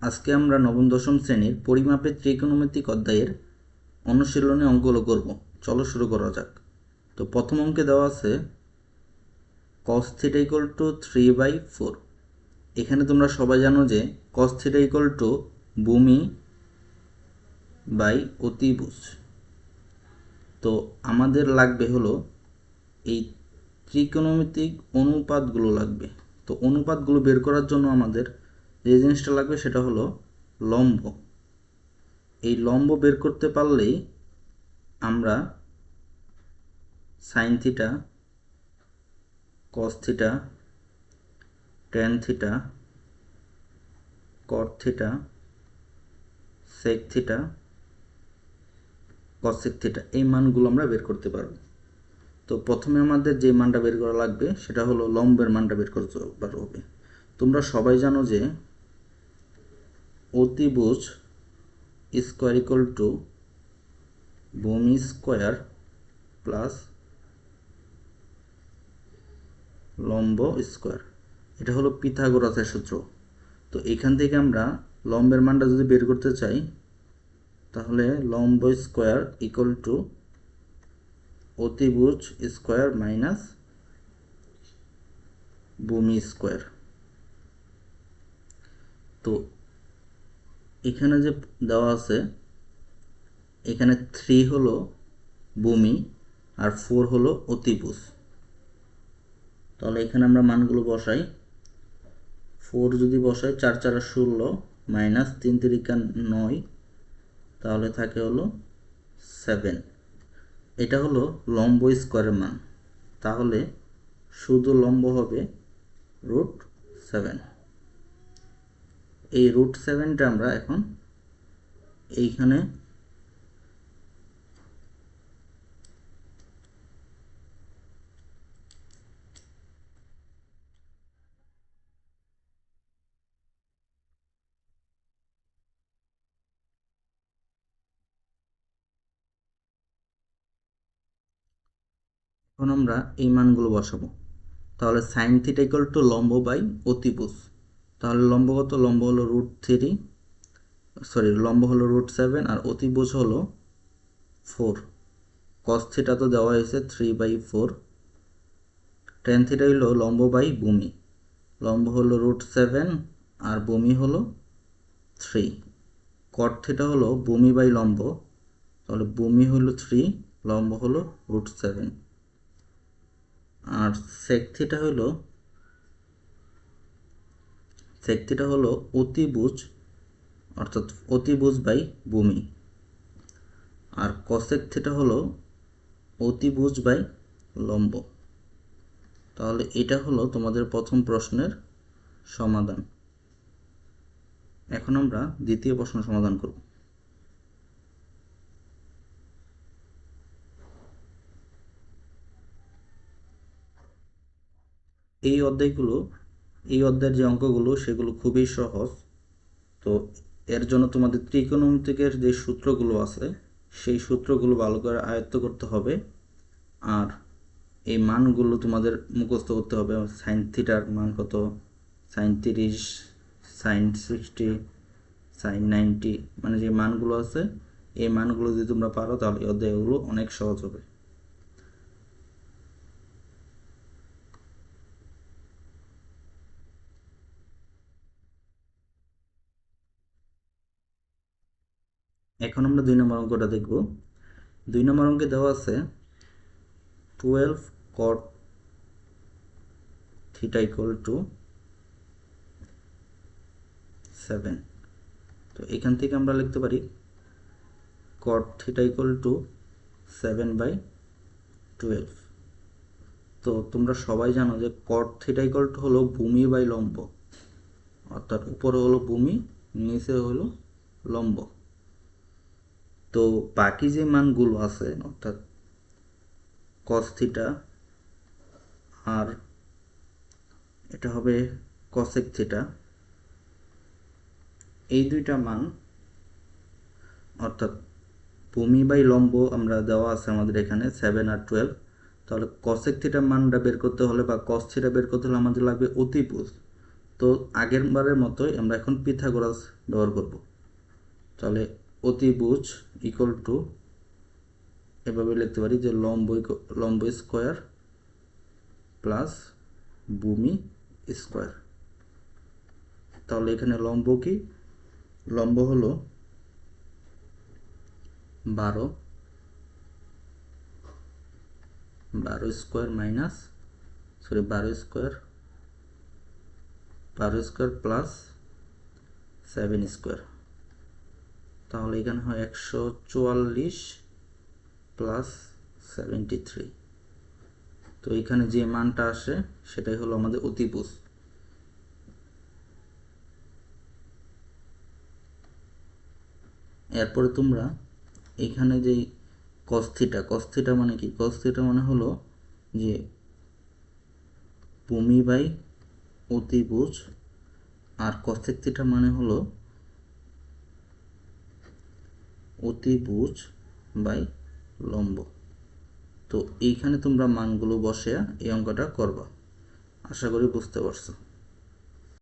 আজকে আমরা নবম, দশম শ্রেণির পরিমাপের ত্রিকোণমিতিক অধ্যায়ের অনুশীলনী অঙ্কগুলো করব। চলো শুরু করা যাক। তো প্রথম অঙ্কে দেওয়া আছে cos theta equal to three by four এখানে তোমরা সবাই জানো যে কস থিটা ইকুয়াল টু ভূমি বাই অতিভুজ। তো আমাদের লাগবে হলো এই ত্রিকোণমিতিক অনুপাতগুলো লাগবে। তো অনুপাতগুলো বের করার জন্য আমাদের যে জিনিসটা লাগবে সেটা হলো লম্ব। এই লম্ব বের করতে পারলেই আমরা sine theta cos theta tan theta cot theta sec theta cosec theta এই মানগুলো আমরা বের করতে পারব। তো প্রথমে আমাদের যে মানটা বের করা লাগবে সেটা হলো লম্বের মানটা বের করতে হবে। তোমরা সবাই জানো যে অতিভুজ স্কোয়ার ইকুয়াল টু ভূমি স্কোয়ার প্লাস লম্ব স্কোয়ার। এটা হলো পিথাগোরাসের সূত্র। তো এখান থেকে আমরা লম্বের মানটা যদি বের করতে চাই, তাহলে লম্ব স্কোয়ার ইকুয়াল টু অতিভুজ স্কোয়ার মাইনাস ভূমি স্কোয়ার। তো এখানে যে দেওয়া আছে, এখানে থ্রি হলো ভূমি আর ফোর হলো অতিভুজ। তাহলে এখানে আমরা মানগুলো বসাই। ফোর যদি বসাই, চার চার ষোলো মাইনাস তিন তিরিকা নয়, তাহলে থাকে হলো সেভেন এটা হলো লম্ব স্কোয়ারের মান। তাহলে শুধু লম্ব হবে রুট সেভেন এই রুট সেভেনটা আমরা এখন এইখানে এখন আমরা এই মানগুলো বসাবো। তাহলে সাইন থিটা টু লম্ব বাই অতিভুজ। তাহলে লম্ব কত? লম্ব হলো রুট থ্রি সরি লম্ব হলো রুট সেভেন আর অতিভুজ হলো ফোর কস থিটা তো দেওয়া হয়েছে three by four tan theta হলো লম্ব বাই ভূমি। লম্ব হলো রুট সেভেন আর ভূমি হলো থ্রি কট থিটা হলো ভূমি বাই লম্ব। তাহলে ভূমি হলো থ্রি লম্ব হলো রুট সেভেন আর সেক থিটা হলো সেক থিটা হলো অতিভুজ, অর্থাৎ অতিভুজ বাই ভূমি। আর কসেক থিটা হলো অতিভুজ বাই লম্ব। তাহলে এটা হলো তোমাদের প্রথম প্রশ্নের সমাধান। এখন আমরা দ্বিতীয় প্রশ্ন সমাধান করব। এই অধ্যায়গুলো এই অধ্যায়ের যে অঙ্কগুলো, সেগুলো খুবই সহজ। তো এর জন্য তোমাদের ত্রিকোণমিতিকের যে সূত্রগুলো আছে, সেই সূত্রগুলো ভালো করে আয়ত্ত করতে হবে। আর এই মানগুলো তোমাদের মুখস্থ করতে হবে। সাইন থিটার মান কত? সাইন তিরিশ সাইন সিক্সটি সাইন নাইনটি মানে যে মানগুলো আছে, এই মানগুলো যদি তোমরা পারো, তাহলে এই অধ্যায়গুলো অনেক সহজ হবে। এখন আমরা দুই নম্বর অঙ্কটা দেখব। দুই নম্বর অঙ্কে দেওয়া আছে twelve cot theta equal to seven তো এখান থেকে আমরা লিখতে পারি cot theta equal to seven by twelve তো তোমরা সবাই জানো যে কট থিটা ইকুয়াল টু হলো ভূমি বাই লম্ব। অর্থাৎ উপরে হলো ভূমি, নিচে হলো লম্ব। তো বাকি যে মানগুলো আছে, অর্থাৎ কস থিটা আর এটা হবে কসেক থিটা এই দুইটা মান, অর্থাৎ ভূমি বাই লম্ব আমরা দেওয়া আছে আমাদের এখানে সেভেন আর টুয়েলভ তাহলে কসেক থিটার মানটা বের করতে হলে বা কস থিটা বের করতে হলে আমাদের লাগবে অতিভুজ। তো আগের বারের মতোই আমরা এখন পিথাগোরাস ব্যবহার করব। তাহলে অতিভুজ ইকুয়াল টু এভাবে লিখতে পারি যে লম্ব লম্ব স্কোয়ার প্লাস ভূমি স্কোয়ার তাহলে এখানে লম্ব কি? লম্ব হলো বারো বারো স্কোয়ার মাইনাস সরি বারো স্কোয়ার বারো স্কোয়ার প্লাস সেভেন স্কোয়ার তাহলে এখানে হয় একশো চুয়াল্লিশ প্লাস সেভেন্টি থ্রি তো এখানে যে মানটা আসে, সেটাই হলো আমাদের অতিভুজ। এরপরে তোমরা এখানে যে কস্থিটা কস্থিটা মানে কি? কস্থিটা মানে হলো যে ভূমি বাই অতিভুজ আর কস্থিকিটা মানে হলো অতিভুজ বাই লম্ব। তো এইখানে তোমরা মানগুলো বসে এই অঙ্কটা করবা। আশা করি বুঝতে পারছ।